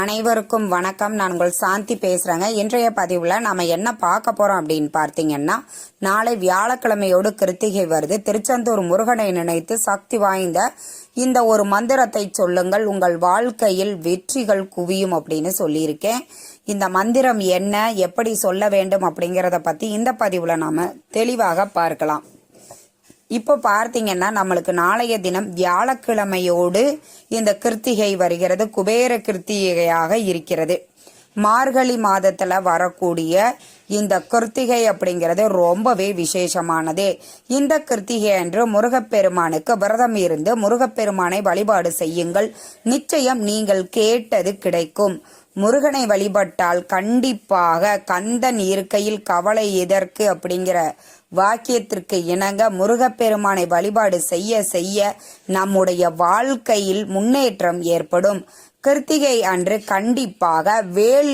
அனைவருக்கும் வணக்கம். நான் உங்கள் சாந்தி பேசுறேங்க. இன்றைய பதிவுல நாம என்ன பார்க்க போறோம் அப்படின்னு பார்த்தீங்கன்னா நாளை வியாழக்கிழமையோடு கிருத்திகை வருது. திருச்செந்தூர் முருகனை நினைத்து சக்தி வாய்ந்த இந்த ஒரு மந்திரத்தை சொல்லுங்கள். உங்கள் வாழ்க்கையில் வெற்றிகள் குவியும் அப்படின்னு சொல்லியிருக்கேன். இந்த மந்திரம் என்ன எப்படி சொல்ல வேண்டும் அப்படிங்கிறத பத்தி இந்த பதிவுல நாம தெளிவாக பார்க்கலாம். இப்போ பார்த்தீங்கன்னா நம்மளுக்கு நாளைய தினம் வியாழக்கிழமையோடு இந்த கிருத்திகை வருகிறது. குபேர கிருத்திகையாக இருக்கிறது. மார்கழி மாதத்தில் வரக்கூடிய இந்த கிருத்திகை அப்படிங்கிறது ரொம்பவே விசேஷமானது. இந்த கிருத்திகை அன்று முருகப்பெருமானுக்கு விரதம் இருந்து முருகப்பெருமானை வழிபாடு செய்யுங்கள். நிச்சயம் நீங்கள் கேட்டது கிடைக்கும். முருகனை வழிபட்டால் கண்டிப்பாக கந்தன் இருக்கையில் கவலை எதற்கு அப்படிங்கிற வாக்கியத்திற்கு இணங்க முருகப்பெருமானை வழிபாடு செய்ய செய்ய நம்முடைய வாழ்க்கையில் முன்னேற்றம் ஏற்படும். கிருத்திகை அன்று கண்டிப்பாக வேல்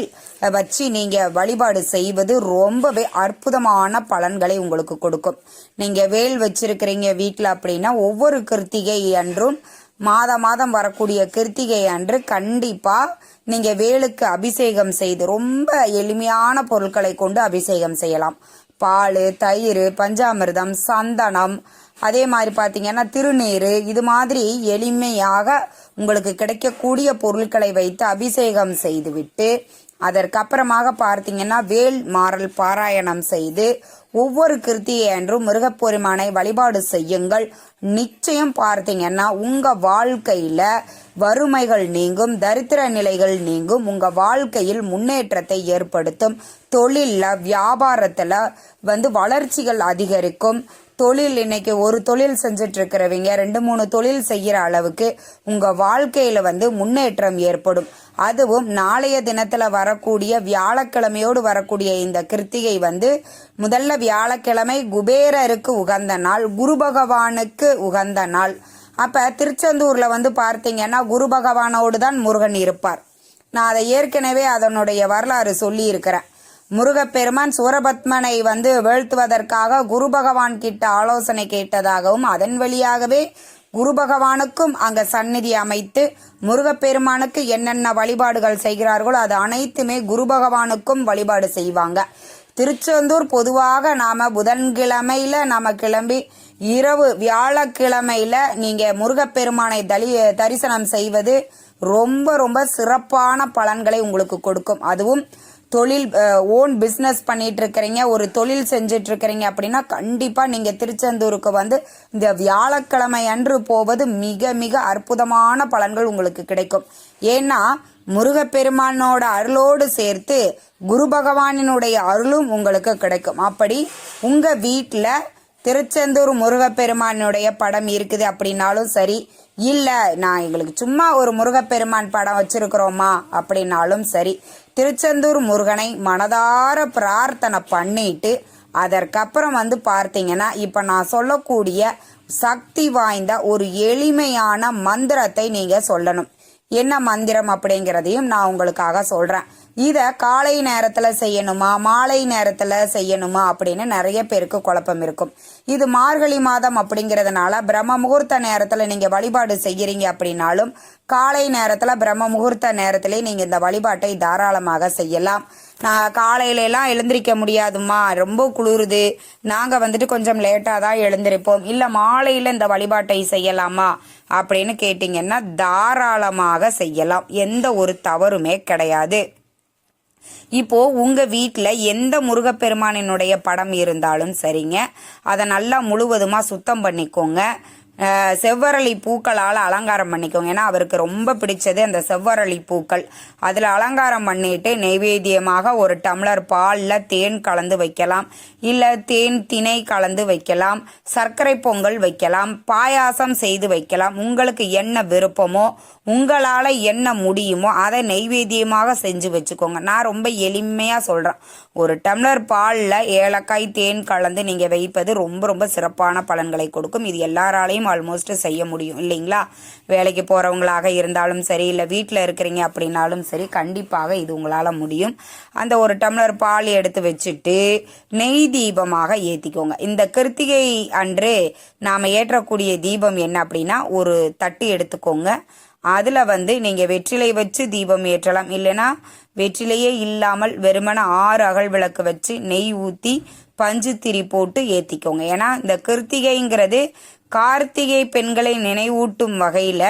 வச்சு நீங்க வழிபாடு செய்வது ரொம்பவே அற்புதமான பலன்களை உங்களுக்கு கொடுக்கும். நீங்க வேல் வச்சிருக்கிறீங்க வீட்டில் அப்படின்னா ஒவ்வொரு கிருத்திகை அன்றும் மாத மாதம் வரக்கூடிய கிருத்திகை அன்று கண்டிப்பாக நீங்க வேலுக்கு அபிஷேகம் செய்து ரொம்ப எளிமையான பொருட்களை கொண்டு அபிஷேகம் செய்யலாம். பால் தயிர் பஞ்சாமிர்தம் சந்தனம். அதே மாதிரி பார்த்தீங்கன்னா திருநீர் இது மாதிரி எளிமையாக உங்களுக்கு கிடைக்கக்கூடிய பொருட்களை வைத்து அபிஷேகம் செய்துவிட்டு அதற்கப்புறமாக பார்த்தீங்கன்னா வேல் மாறல் பாராயணம் செய்து ஒவ்வொரு கிருத்தியை அன்றும் முருகப்பெருமானை வழிபாடு செய்யுங்கள். நிச்சயம் பார்த்தீங்கன்னா உங்க வாழ்க்கையில வறுமைகள் நீங்கும் தரித்திர நிலைகள் நீங்கும் உங்க வாழ்க்கையில் முன்னேற்றத்தை ஏற்படுத்தும். தொழில்ல வியாபாரத்துல வந்து வளர்ச்சிகள் அதிகரிக்கும். தொழில் இன்னைக்கு ஒரு தொழில் செஞ்சுட்டு இருக்கிறவங்க ரெண்டு மூணு தொழில் செய்கிற அளவுக்கு உங்க வாழ்க்கையில வந்து முன்னேற்றம் ஏற்படும். அதுவும் நாளைய தினத்துல வரக்கூடிய வியாழக்கிழமையோடு வரக்கூடிய இந்த கிருத்திகை வந்து முதல்ல வியாழக்கிழமை குபேரருக்கு உகந்த நாள் குரு பகவானுக்கு உகந்த நாள். அப்ப திருச்செந்தூர்ல வந்து பார்த்தீங்கன்னா குரு பகவானோடு தான் முருகன் இருப்பார். நான் அதை ஏற்கனவே அதனுடைய வரலாறு சொல்லி இருக்கிறேன் முருகப்பெருமான் சூரபத்மனை வந்து வீழ்த்துவதற்காக குரு பகவான் கிட்ட ஆலோசனை கேட்டதாகவும் அதன் வழியாகவே குரு பகவானுக்கும் அங்க சந்நிதி அமைத்து முருகப்பெருமானுக்கு என்னென்ன வழிபாடுகள் செய்கிறார்களோ அது அனைத்துமே குரு பகவானுக்கும் வழிபாடு செய்வாங்க. திருச்செந்தூர் பொதுவாக நாம புதன்கிழமையில நாம கிளம்பி இரவு வியாழக்கிழமையில நீங்க முருகப்பெருமானை தலி தரிசனம் செய்வது ரொம்ப ரொம்ப சிறப்பான பலன்களை உங்களுக்கு கொடுக்கும். அதுவும் தொழில் ஓன் பிஸ்னஸ் பண்ணிட்டு இருக்கிறீங்க ஒரு தொழில் செஞ்சுட்டு இருக்கிறீங்க அப்படின்னா கண்டிப்பா நீங்க திருச்செந்தூருக்கு வந்து இந்த வியாழக்கிழமை அன்று போவது மிக மிக அற்புதமான பலன்கள் உங்களுக்கு கிடைக்கும். ஏன்னா முருகப்பெருமானோட அருளோடு சேர்த்து குரு பகவானினுடைய அருளும் உங்களுக்கு கிடைக்கும். அப்படி உங்க வீட்டில் திருச்செந்தூர் முருகப்பெருமானுடைய படம் இருக்குது அப்படின்னாலும் சரி இல்லை நான் எங்களுக்கு சும்மா ஒரு முருகப்பெருமான் படம் வச்சிருக்கிறோமா? அப்படின்னாலும் சரி. திருச்செந்தூர் முருகனை மனதார பிரார்த்தனை பண்ணிட்டு அதற்கப்புறம் வந்து பார்த்தீங்கன்னா இப்போ நான் சொல்லக்கூடிய சக்தி வாய்ந்த ஒரு எளிமையான மந்திரத்தை நீங்கள் சொல்லணும். என்ன மந்திரம் அப்படிங்கிறதையும் நான் உங்களுக்காக சொல்கிறேன் இதை காலை நேரத்தில் செய்யணுமா மாலை நேரத்தில் செய்யணுமா அப்படின்னு நிறைய பேருக்கு குழப்பம் இருக்கும். இது மார்கழி மாதம் அப்படிங்கிறதுனால பிரம்ம முகூர்த்த நேரத்தில் நீங்கள் வழிபாடு செய்கிறீங்க அப்படின்னாலும் காலை நேரத்தில் பிரம்ம முகூர்த்த நேரத்திலே நீங்கள் இந்த வழிபாட்டை தாராளமாக செய்யலாம். நான் காலையிலலாம் எழுந்திரிக்க முடியாதுமா ரொம்ப குளிருது. நாங்கள் வந்துட்டு கொஞ்சம் லேட்டாக தான் எழுந்திருப்போம். இல்லை மாலையில் இந்த வழிபாட்டை செய்யலாமா? அப்படின்னு கேட்டிங்கன்னா தாராளமாக செய்யலாம். எந்த ஒரு தவறுமே கிடையாது. இப்போ உங்க வீட்டில் எந்த முருகப்பெருமானினுடைய படம் இருந்தாலும் சரிங்க. அதை நல்லா முழுவதுமா சுத்தம் பண்ணிக்கோங்க. செவ்வரளி பூக்களால் அலங்காரம் பண்ணிக்கோங்க. ஏன்னா அவருக்கு ரொம்ப பிடிச்சது அந்த செவ்வரளி பூக்கள். அதில் அலங்காரம் பண்ணிட்டு நெய்வேத்தியமாக ஒரு டம்ளர் பாலில் தேன் கலந்து வைக்கலாம். இல்லை தேன் திணை கலந்து வைக்கலாம். சர்க்கரை பொங்கல் வைக்கலாம். பாயாசம் செய்து வைக்கலாம். உங்களுக்கு என்ன விருப்பமோ உங்களால் என்ன முடியுமோ அதை நெய்வேத்தியமாக செஞ்சு வச்சுக்கோங்க. நான் ரொம்ப எளிமையாக சொல்கிறேன் ஒரு டம்ளர் பாலில் ஏலக்காய் தேன் கலந்து நீங்கள் வைப்பது ரொம்ப ரொம்ப சிறப்பான பலன்களை கொடுக்கும். இது எல்லாராலையும் ஆல்மோஸ்ட் செய்ய முடியும். இல்லைங்களா? வேலைக்கு போகிறவங்களாக இருந்தாலும் சரி இல்லை வீட்டில் இருக்கிறீங்க அப்படின்னாலும் சரி கண்டிப்பாக இது உங்களால் முடியும். அந்த ஒரு டம்ளர் பால் எடுத்து வச்சுட்டு நெய் தீபமாக ஏற்றிக்கோங்க இந்த கிருத்திகை அன்று நாம் ஏற்றக்கூடிய தீபம் என்ன அப்படின்னா ஒரு தட்டு எடுத்துக்கோங்க. அதில் வந்து நீங்கள் வெற்றிலை வச்சு தீபம் ஏற்றலாம். இல்லைன்னா வெற்றிலையே இல்லாமல் வெறுமன ஆறு அகல் விளக்கு வச்சு நெய் ஊற்றி பஞ்சு திரி போட்டு ஏற்றிக்கோங்க ஏன்னா இந்த கிருத்திகைங்கிறது கார்த்திகை பெண்களை நினைவூட்டும் வகையில்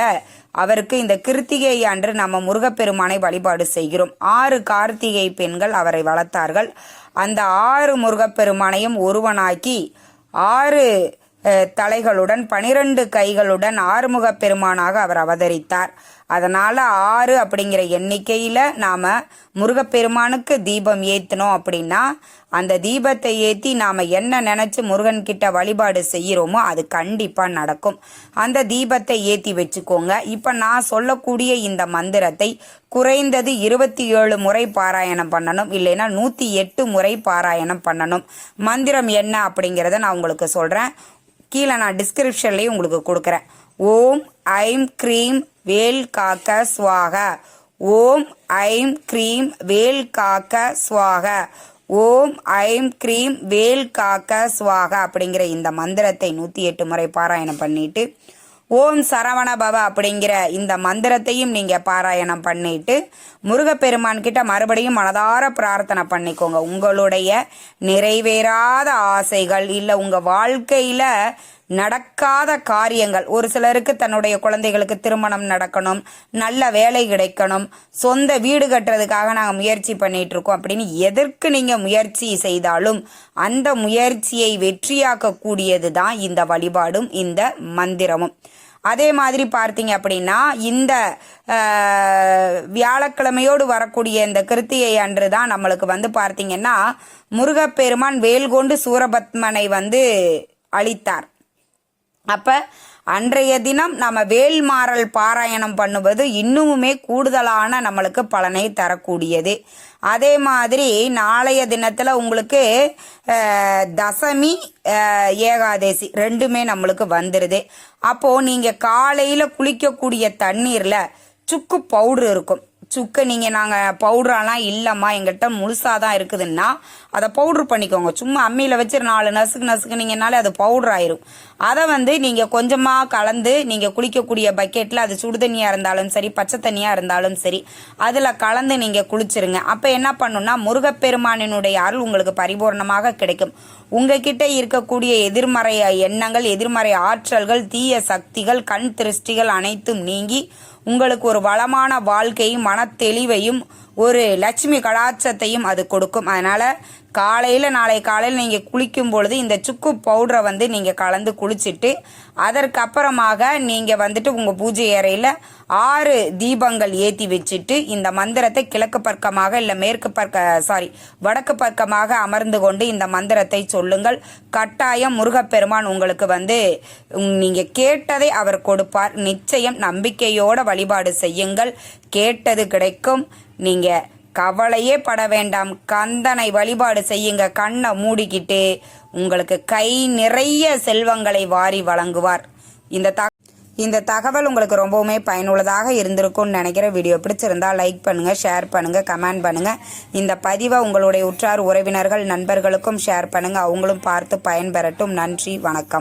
அவருக்கு இந்த கிருத்திகை அன்று நம்ம முருகப்பெருமானை வழிபாடு செய்கிறோம். ஆறு கார்த்திகை பெண்கள் அவரை வளர்த்தார்கள். அந்த ஆறு முருகப்பெருமானையும் ஒருவனாக்கி ஆறு தலைகளுடன் பனிரெண்டு கைகளுடன் ஆறுமுக பெருமானாக அவர் அவதரித்தார். அதனால் ஆறு அப்படிங்கிற எண்ணிக்கையில் நாம் முருகப்பெருமானுக்கு தீபம் ஏற்றினோம் அப்படின்னா அந்த தீபத்தை ஏற்றி நாம் என்ன நினச்சி முருகன்கிட்ட வழிபாடு செய்கிறோமோ அது கண்டிப்பாக நடக்கும். அந்த தீபத்தை ஏற்றி வச்சுக்கோங்க. இப்போ நான் சொல்லக்கூடிய இந்த மந்திரத்தை குறைந்தது இருபத்தி ஏழு முறை பாராயணம் பண்ணணும். இல்லைன்னா நூற்றி எட்டு முறை பாராயணம் பண்ணணும். மந்திரம் என்ன அப்படிங்கிறத நான் உங்களுக்கு சொல்கிறேன் கீழே நான் டிஸ்கிரிப்ஷன்லேயும் உங்களுக்கு கொடுக்குறேன். ஓம் ஐம் க்ரீம் வேல் காக்க சுவாக. ஓம் ஐம் க்ரீம் வேல் காக்க சுவாக. ஓம் ஐம் க்ரீம் வேல் காக்க சுவாக அப்படிங்கிற இந்த மந்திரத்தை நூற்றி எட்டு முறை பாராயணம் பண்ணிட்டு ஓம் சரவண பவ அப்படிங்கிற இந்த மந்திரத்தையும் நீங்க பாராயணம் பண்ணிட்டு முருகப்பெருமான் கிட்ட மறுபடியும் மனதார பிரார்த்தனை பண்ணிக்கோங்க. உங்களுடைய நிறைவேறாத ஆசைகள் இல்ல உங்க வாழ்க்கையில நடக்காத காரியங்கள். ஒரு சிலருக்கு தன்னுடைய குழந்தைகளுக்கு திருமணம் நடக்கணும் நல்ல வேலை கிடைக்கணும் சொந்த வீடு கட்டுறதுக்காக நாங்கள் முயற்சி பண்ணிட்டு இருக்கோம் அப்படின்னு எதற்கு நீங்கள் முயற்சி செய்தாலும் அந்த முயற்சியை வெற்றியாக்கக்கூடியது தான் இந்த வழிபாடும் இந்த மந்திரமும். அதே மாதிரி பார்த்தீங்க அப்படின்னா இந்த வியாழக்கிழமையோடு வரக்கூடிய இந்த கிருத்திகை அன்று தான் நம்மளுக்கு வந்து பார்த்தீங்கன்னா முருகப்பெருமான் வேல்கொண்டு சூரபத்மனை வந்து அளித்தார். அப்போ அன்றைய தினம் நம்ம வேல்மாறல் பாராயணம் பண்ணுவது இன்னுமுமே கூடுதலான நம்மளுக்கு பலனை தரக்கூடியது. அதே மாதிரி நாளைய தினத்தில் உங்களுக்கு தசமி ஏகாதசி ரெண்டுமே நம்மளுக்கு வந்துடுது அப்போது நீங்கள் காலையில் குளிக்கக்கூடிய தண்ணீரில் சுக்கு பவுடர் இருக்கும். சுக்கு நீங்கள் நாங்கள் பவுடரெல்லாம் இல்லைம்மா. எங்கிட்ட முழுசாக தான் இருக்குதுன்னா அதை பவுட்ரு பண்ணிக்கோங்க. சும்மா அம்மியில் வச்சு நாலு நசுக்கு நசுக்குனீங்கனாலே அது பவுடர் ஆயிரும். அதை வந்து நீங்கள் கொஞ்சமாக கலந்து நீங்கள் குளிக்கக்கூடிய பக்கெட்டில் அது சுடு தண்ணியாக இருந்தாலும் சரி பச்சை தண்ணியாக இருந்தாலும் சரி அதில் கலந்து நீங்கள் குளிச்சிருங்க. அப்போ என்ன பண்ணுன்னா முருகப்பெருமானினுடைய அருள் உங்களுக்கு பரிபூர்ணமாக கிடைக்கும். உங்ககிட்ட இருக்கக்கூடிய எதிர்மறை எண்ணங்கள் எதிர்மறை ஆற்றல்கள் தீய சக்திகள் கண் திருஷ்டிகள் அனைத்தும் நீங்கி உங்களுக்கு ஒரு வளமான வாழ்க்கையும் மனத்தெளிவையும் ஒரு லட்சுமி கடாட்சத்தையும் அது கொடுக்கும். அதனால் காலையில் நாளை காலையில் நீங்கள் குளிக்கும் பொழுது இந்த சுக்கு பவுடரை வந்து நீங்கள் கலந்து குளிச்சுட்டு அதற்கப்புறமாக நீங்கள் வந்துட்டு உங்கள் பூஜை அறையில் ஆறு தீபங்கள் ஏற்றி வச்சுட்டு இந்த மந்திரத்தை கிழக்கு பக்கமாக இல்லை மேற்கு பக்க சாரி வடக்கு பக்கமாக அமர்ந்து கொண்டு இந்த மந்திரத்தை சொல்லுங்கள். கட்டாயம் முருகப்பெருமான் உங்களுக்கு வந்து நீங்கள் கேட்டதை அவர் கொடுப்பார். நிச்சயம் நம்பிக்கையோட வழிபாடு செய்யுங்கள். கேட்டது கிடைக்கும். நீங்க கவலையே பட வேண்டாம். கந்தனை வழிபாடு செய்யுங்க. கண்ணை மூடிக்கிட்டு உங்களுக்கு கை நிறைய செல்வங்களை வாரி வழங்குவார். இந்த த இந்த தகவல் உங்களுக்கு ரொம்பவுமே பயனுள்ளதாக இருந்திருக்கும்னு நினைக்கிற வீடியோ பிடிச்சிருந்தா லைக் பண்ணுங்கள் ஷேர் பண்ணுங்கள் கமெண்ட் பண்ணுங்கள் இந்த பதிவை உங்களுடைய உற்றார் உறவினர்கள் நண்பர்களுக்கும் ஷேர் பண்ணுங்கள் அவங்களும் பார்த்து பயன்பெறட்டும். நன்றி வணக்கம்.